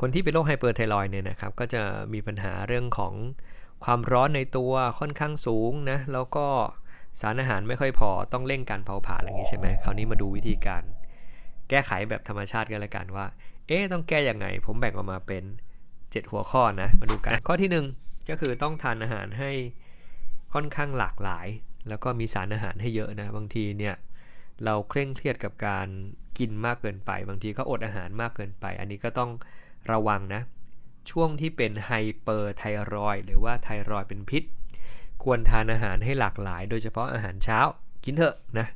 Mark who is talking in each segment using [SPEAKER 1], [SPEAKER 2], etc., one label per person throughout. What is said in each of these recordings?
[SPEAKER 1] คนที่เป็นโรคไฮเปอร์ไทรอยเนี่ยนะครับก็จะมีปัญหาเรื่องของความร้อนในตัวค่อนข้างสูงนะแล้วก็สารอาหารไม่ค่อยพอต้องเร่งการเผาผลาญอะไรอย่างนี้ใช่ไหมคราวนี้มาดูวิธีการ แก้ไขแบบธรรมชาติกันละกันว่า เอ๊ะต้องแก้ยังไง ผมแบ่งออกมาเป็น 7 หัวข้อนะมาดูกันข้อที่ 1 ก็คือต้องทานอาหารให้ค่อนข้างหลากหลาย แล้วก็มีสารอาหารให้เยอะนะบางทีเนี่ยเราเคร่งเครียดกับการกินมากเกินไป บางทีก็อดอาหารมากเกินไป อันนี้ก็ต้อง ระวังนะ ช่วงที่เป็นไฮเปอร์ไทรอยหรือว่าไทรอยเป็นพิษ ควรทานอาหารให้หลากหลาย โดยเฉพาะอาหารเช้า กินเถอะนะ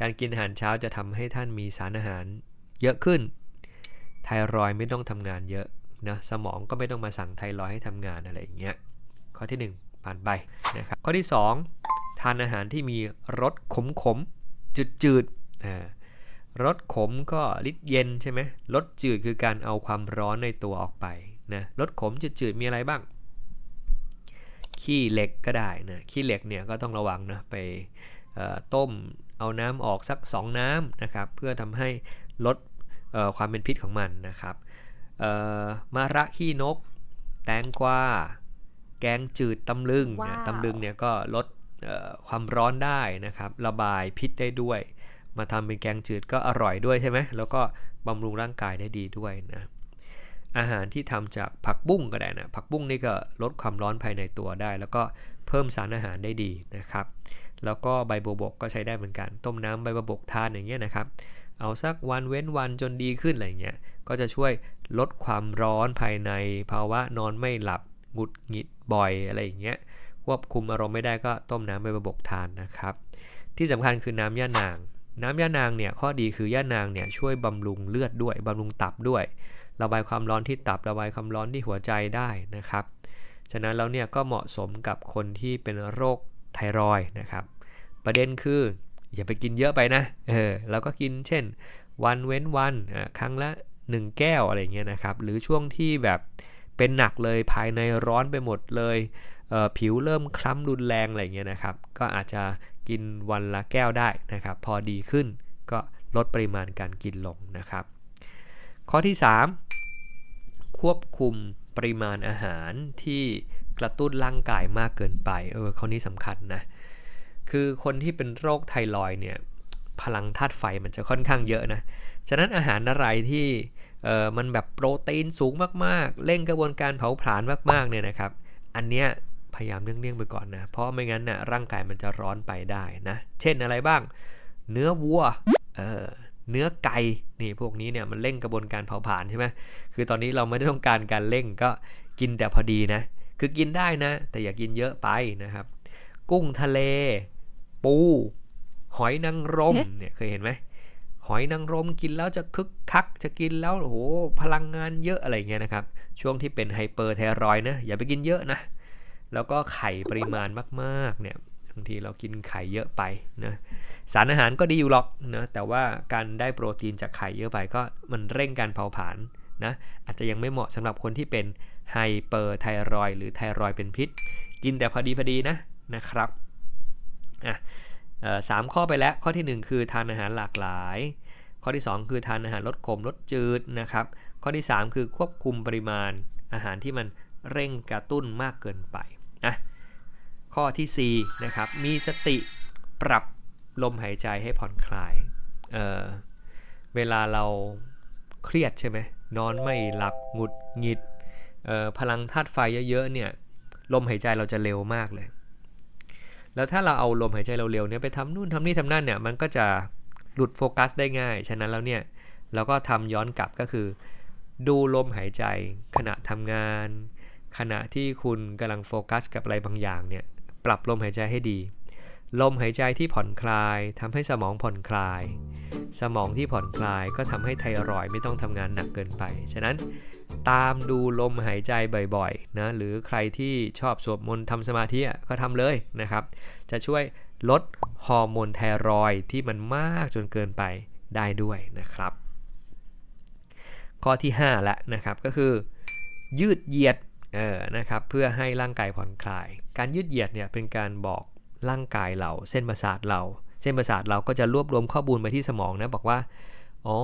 [SPEAKER 1] การกินอาหารเช้าจะทำให้ท่านมีสารอาหารเยอะขึ้น ไทรอยไม่ต้องทำงานเยอะนะสมองก็ไม่ต้องมาสั่งไทรอยให้ทำงานอะไรอย่างเงี้ย ข้อที่ 1 ผ่านไปนะครับ ข้อที่ 2 ทานอาหารที่มีรสขมขมจืดจืด รสขมก็ลิดเย็นใช่ไหมรสจืดคือการเอาความร้อนในตัวออกไปนะรสขมจืดๆมีอะไรบ้าง ขี้เหล็กก็ได้นะขี้เหล็กเนี่ยก็ต้องระวังนะไปต้มเอาน้ำออกสัก 2 น้ำนะครับเพื่อทำให้ลดความเป็นพิษของมันนะครับมาระขี้นก แตงกวาแกงจืดตำลึง wow. นะตำลึงเนี่ยก็ลดความร้อนได้นะครับ ระบายพิษได้ด้วย มาทำเป็นแกงจืดก็อร่อยด้วยใช่ไหมแล้วก็บำรุงร่างกายได้ดีด้วยนะอาหารที่ทำจากผักบุ้งก็ได้นะผักบุ้งนี่ก็ลดความร้อนภายในตัวได้ แล้วก็เพิ่มสารอาหารได้ดีนะครับ แล้วก็ใบบัวบกก็ใช้ได้เหมือนกัน ต้มน้ำใบบัวบกทานอย่างเงี้ยนะครับ เอาสักวันเว้นวันจนดีขึ้นอะไรเงี้ยก็จะช่วยลดความร้อนภายใน ภาวะนอนไม่หลับหงุดหงิดบ่อยอะไรอย่างเงี้ยควบคุมอารมณ์ไม่ได้ก็ต้มน้ำใบบัวบกทานนะครับ ที่สำคัญคือน้ำย่านาง น้ำย่านางเนี่ยข้อดีคือย่านางเนี่ยช่วยบำรุงเลือดด้วยบำรุงตับด้วย ระบายความร้อนที่ตับระบายความร้อนที่หัวใจได้นะครับ ฉะนั้นแล้วเนี่ยก็เหมาะสมกับคนที่เป็นโรคไทรอยนะครับ ประเด็นคืออย่าไปกินเยอะไปนะ เออเราก็กินเช่น วันเว้นวันครั้งละ 1 แก้วอะไรเงี้ยนะครับ หรือช่วงที่แบบเป็นหนักเลยภายในร้อนไปหมดเลยเผิวเริ่มคล้ำรุนแรงอะไรเงี้ยนะครับ ก็อาจจะ กินวันละแก้วได้นะครับ พอดีขึ้นก็ลดปริมาณการกินลงนะครับ ข้อที่ 3 ควบคุมปริมาณอาหารที่กระตุ้นร่างกายมากเกินไป เออข้อนี้สำคัญนะ คือคนที่เป็นโรคไทรอยเนี่ย พลังธาตุไฟมันจะค่อนข้างเยอะนะ ฉะนั้นอาหารอะไรที่เออมันแบบโปรตีนสูงมากๆ เร่งกระบวนการเผาผลาญมากๆเนี่ยนะครับ อันเนี้ย พยายามเลี่ยงๆไปก่อนนะ เพราะไม่งั้นนะ่ะร่างกายมันจะร้อนไปได้นะ เช่นอะไรบ้าง เนื้อวัว เออเนื้อไก่ นี่พวกนี้เนี่ยมันเร่งกระบวนการเผาผลาญใช่ไหมคือตอนนี้เราไม่ได้ต้องการการเร่งก็กินแต่พอดีนะ คือกินได้นะ แต่อย่ากกินเยอะไปนะครับ กุ้งทะเล ปู หอยนางรมเนี่ยเคยเห็นไหมหอยนางรมกินแล้วจะคึกคัก จะกินแล้วโอ้โหพลังงานเยอะอะไรเงี้ยนะครับ ช่วงที่เป็นไฮเปอร์ไทรอยนะอย่าไปกินเยอะนะ แล้วก็ไข่ปริมาณมากๆเนี่ยบางทีเรากินไข่เยอะไปนะสารอาหารก็ดีอยู่หรอกนะแต่ว่าการได้โปรตีนจากไข่เยอะไปก็มันเร่งการเผาผลาญนะอาจจะยังไม่เหมาะสำหรับคนที่เป็นไฮเปอร์ไทรอยหรือไทรอยเป็นพิษ กินแต่พอดีพอดีนะนะครับอะสามข้อไปแล้วข้อที่ 1 คือทานอาหารหลากหลาย ข้อที่ 2 คือทานอาหารลดขมลดจืดนะครับ ข้อที่ 3 คือควบคุมปริมาณอาหารที่มันเร่งกระตุ้นมากเกินไป อะข้อที่4นะครับมีสติปรับลมหายใจให้ผ่อนคลายเเวลาเราเครียดใช่ไหมนอนไม่หลับหงุดหงิดพลังธาตุไฟเยอะๆเนี่ยลมหายใจเราจะเร็วมากเลย แล้วถ้าเราเอาลมหายใจเราเร็วเนี่ยไปทำนู่นทำนี่ทำนั่นเนี่ยมันก็จะหลุดโฟกัสได้ง่าย ฉะนั้นแล้วเนี่ยเราก็ทำย้อนกลับก็คือ ดูลมหายใจขณะทำงาน ขณะที่คุณกำลังโฟกัสกับอะไรบางอย่างเนี่ย ปรับลมหายใจให้ดี ลมหายใจที่ผ่อนคลายทำให้สมองผ่อนคลาย สมองที่ผ่อนคลายก็ทำให้ไทรอยไม่ต้องทำงานหนักเกินไป ฉะนั้นตามดูลมหายใจบ่อยๆนะ หรือใครที่ชอบสวดมนต์ทำสมาธิก็ทำเลยนะครับ จะช่วยลดฮอร์โมนไทรอยที่มันมากจนเกินไปได้ด้วยนะครับ ข้อที่5แล้วนะครับก็คือ ยืดเหยียด เออนะครับเพื่อให้ร่างกายผ่อนคลาย การยืดเหยียดเนี่ยเป็นการบอกร่างกายเรา เส้นประสาทเรา เส้นประสาทเราก็จะรวบรวมข้อมูลไปที่สมองนะบอกว่าอ๋อ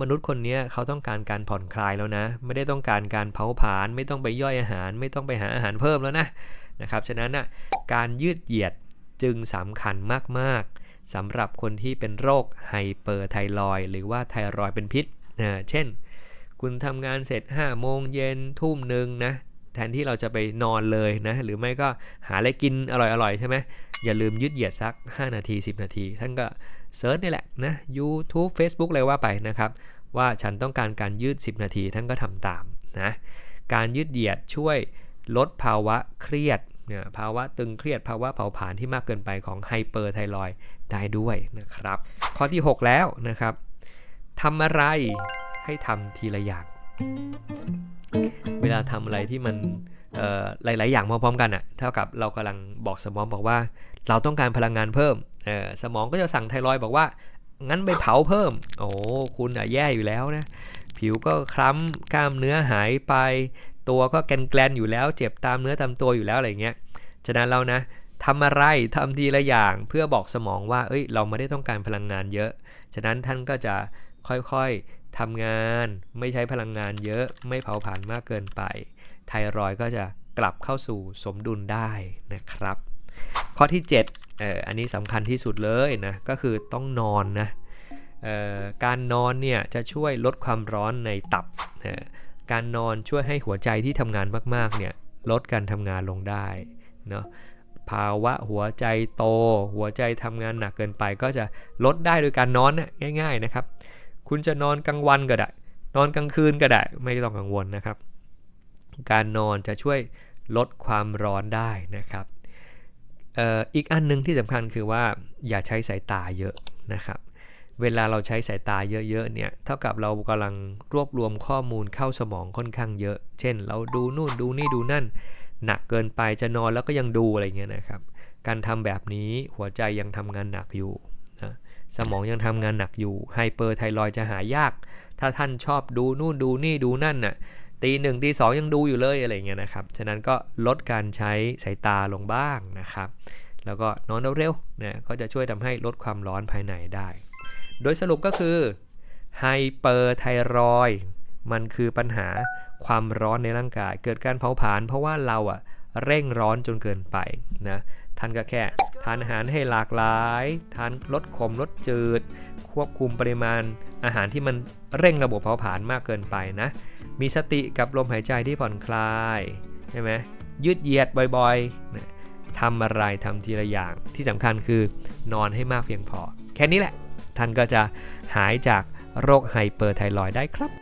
[SPEAKER 1] มนุษย์คนนี้เขาต้องการการผ่อนคลายแล้วนะ ไม่ได้ต้องการการเผาผลาญไม่ต้องไปย่อยอาหาร ไม่ต้องไปหาอาหารเพิ่มแล้วนะนะครับฉะนั้นน่ะการยืดเหยียดจึงสำคัญมากๆสำหรับคนที่เป็นโรคไฮเปอร์ไทรอยหรือว่าไทรอยเป็นพิษนะเช่น คุณทำงานเสร็จ5โมงเย็นทุ่มหนึ่งนะ แทนที่เราจะไปนอนเลยนะหรือไม่ก็หาอะไรกินอร่อยๆ ใช่ไหมอย่าลืมยืดเหยียดสัก 5 นาที 10 นาที ท่านก็เซิร์ชนี่แหละนะ YouTube Facebook เลยว่าไปนะครับ ว่าฉันต้องการการยืด 10 นาที ท่านก็ทำตามนะการยืดเหยียดช่วยลดภาวะเครียดเนี่ยภาวะตึงเครียดภาวะเผาผลาญที่มากเกินไปของไฮเปอร์ไทรอยได้ด้วยนะครับ ข้อที่ 6 แล้วนะครับทำอะไรให้ทำทีละอย่าง เวลาทำอะไรที่มันหลาย ๆ อย่างพร้อมๆกันอะ่ะเท่ากับเรากำลังบอกสมองบอกว่า เราต้องการพลังงานเพิ่มสมองก็จะสั่งไทรอยบอกว่างั้นไปเผาเพิ่ม โอ้คุณอะแย่อยู่แล้วนะ ผิวก็คล้ำกล้ามเนื้อหายไป ตัวก็แกนแกลนอยู่แล้ว เจ็บตามเนื้อตามตัวอยู่แล้วอะไรเงี้ย ฉะนั้นเรานะทำอะไรทำทีละอย่างเพื่อบอกสมองว่า เอ้ย เราไม่ได้ต้องการพลังงานเยอะ ฉะนั้นท่านก็จะค่อยๆ ทำงานไม่ใช้พลังงานเยอะไม่เผาผลาญมากเกินไป ไทรอยก็จะกลับเข้าสู่สมดุลได้นะครับ ข้อที่7เอออันนี้สำคัญที่สุดเลยนะก็คือต้องนอนนะการนอนเนี่ยจะช่วยลดความร้อนในตับ การนอนช่วยให้หัวใจที่ทำงานมากๆเนี่ยลดการทำงานลงได้เนาะภาวะหัวใจโต หัวใจทำงานหนักเกินไปก็จะลดได้โดยการนอนนะง่าย ๆนะครับ คุณจะนอนกลางวันก็ได้ นอนกลางคืนก็ได้ ไม่ต้องกังวลนะครับ การนอนจะช่วยลดความร้อนได้นะครับอีกอันนึงที่สำคัญคือว่าอย่าใช้สายตาเยอะนะครับ เวลาเราใช้สายตาเยอะๆเนี่ยเท่ากับเรากำลังรวบรวมข้อมูลเข้าสมองค่อนข้างเยอะ เช่น เราดูนู่นดูนี่ดูนั่น หนักเกินไปจะนอนแล้วก็ยังดูอะไรเงี้ยนะครับ การทำแบบนี้หัวใจยังทำงานหนักอยู่นะ สมองยังทำงานหนักอยู่ไฮเปอร์ไทรอยจะหายาก ถ้าท่านชอบดูนู่นดูนี่ดูนั่นน่ะตีหนึ่งตีสองยังดูอยู่เลยอะไรเงี้ยนะครับ ฉะนั้นก็ลดการใช้สายตาลงบ้างนะครับ แล้วก็นอนเร็วๆนะก็จะช่วยทำให้ลดความร้อนภายในได้ โดยสรุปก็คือไฮเปอร์ไทรอยมันคือปัญหาความร้อนในร่างกาย เกิดการเผาผลาญเพราะว่าเราอะเร่งร้อนจนเกินไปนะ ท่านก็แค่ ทานอาหารให้หลากหลาย ทานลดขมลดจืด ควบคุมปริมาณอาหารที่มันเร่งระบบเผาผลาญมากเกินไปนะ มีสติกับลมหายใจที่ผ่อนคลายใช่ไหมยืดเหยียดบ่อยๆทำอะไรทำทีละอย่างที่สำคัญคือนอนให้มากเพียงพอ แค่นี้แหละ ท่านก็จะหายจากโรคไฮเปอร์ไทรอยได้ครับ